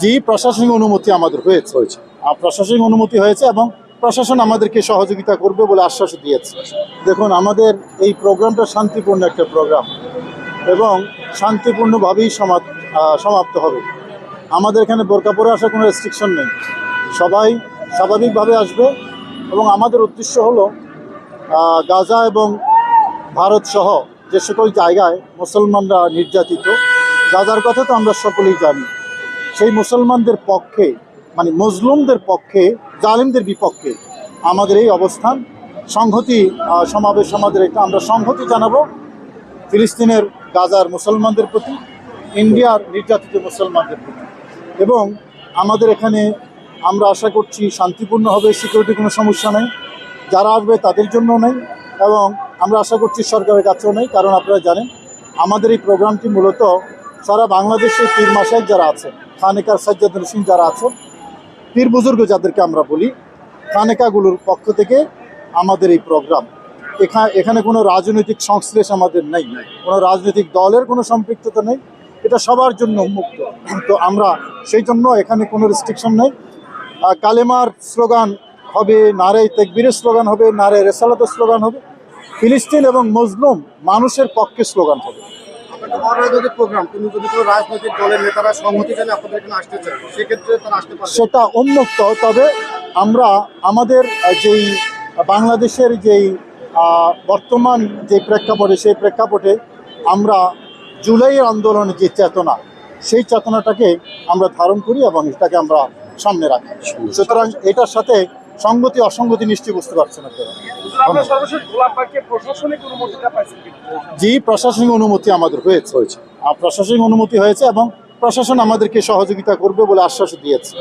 জি প্রশাসনিক অনুমতি আমাদের হয়েছে। হয়েছে। প্রশাসনিক অনুমতি হয়েছে এবং প্রশাসন আমাদেরকে সহযোগিতা করবে বলে আশ্বাস দিয়েছে। দেখুন আমাদের এই প্রোগ্রামটা শান্তিপূর্ণ একটা প্রোগ্রাম এবং শান্তিপূর্ণভাবেই সমাপ্ত হবে। আমাদের এখানে বোরকা পরে আসার কোনো রেস্ট্রিকশন নেই। সবাই স্বাভাবিকভাবে আসবে এবং আমাদের উদ্দেশ্য হলো গাজা এবং ভারত সহ যে সকল জায়গায় মুসলমানরা নির্যাতিত গাজার কথা তো আমরা সকলেই জানি। সেই মুসলমানদের পক্ষে মানে মজলুমদের পক্ষে, জালিমদের বিপক্ষে আমাদের এই অবস্থান। সংহতি সমাবেশ আমাদের এটা, আমরা সংহতি জানাব ফিলিস্তিনের গাজার মুসলমানদের প্রতি, ইন্ডিয়ার নির্যাতিত মুসলমানদের প্রতি। এবং আমাদের এখানে আমরা আশা করছি শান্তিপূর্ণ হবে সিকিউরিটি কোনো সমস্যা নেই। যারা আসবে তাদের জন্য নেই এবং আমরা আশা করছি সরকারের কাছেও নেই, কারণ আপনারা জানেন আমাদের এই প্রোগ্রামটি মূলত সারা বাংলাদেশে তিন মাসায় যারা আছেন খানেকার সাজ্জাদুল সিং যারা আছেন, পীর বুজুর্গ যাদেরকে আমরা বলি খানেকাগুলোর পক্ষ থেকে আমাদের এই প্রোগ্রাম। এখানে এখানে কোনো রাজনৈতিক সংশ্লেষ আমাদের নেই কোনো রাজনৈতিক দলের কোনো সম্পৃক্ততা নেই। এটা সবার জন্য মুক্ত তো আমরা সেই জন্য এখানে কোনো রেস্ট্রিকশন নেই। কালেমার স্লোগান হবে, নারে তেকবীরের স্লোগান হবে, নারে রেসালাতের স্লোগান হবে। ফিলিস্তিন এবং মজলুম মানুষের পক্ষে স্লোগান হবে। অরাজনৈতিক প্রোগ্রাম কিন্তু যদি কোনো রাজনৈতিক দলের নেতারা সংহতি জানে আপনাদের এখানে আসতে চায় সেক্ষেত্রে তারা আসতে পারবে। সেটা উন্মুক্ত তবে আমরা আমাদের যেই বাংলাদেশের যেই বর্তমান যে প্রেক্ষাপটে সেই প্রেক্ষাপটে আমরা জুলাই আন্দোলনের যে চেতনা সেই চেতনাটাকে আমরা ধারণ করি এবং এটাকে আমরা সামনে রাখি। সুতরাং এটার সাথে সঙ্গতি অসঙ্গতি নিশ্চয়ই বুঝতে পারছেন আপনারা। জি প্রশাসনিক অনুমতি আমাদের হয়েছে। প্রশাসনিক অনুমতি হয়েছে এবং প্রশাসন আমাদেরকে সহযোগিতা করবে বলে আশ্বাস দিয়েছে।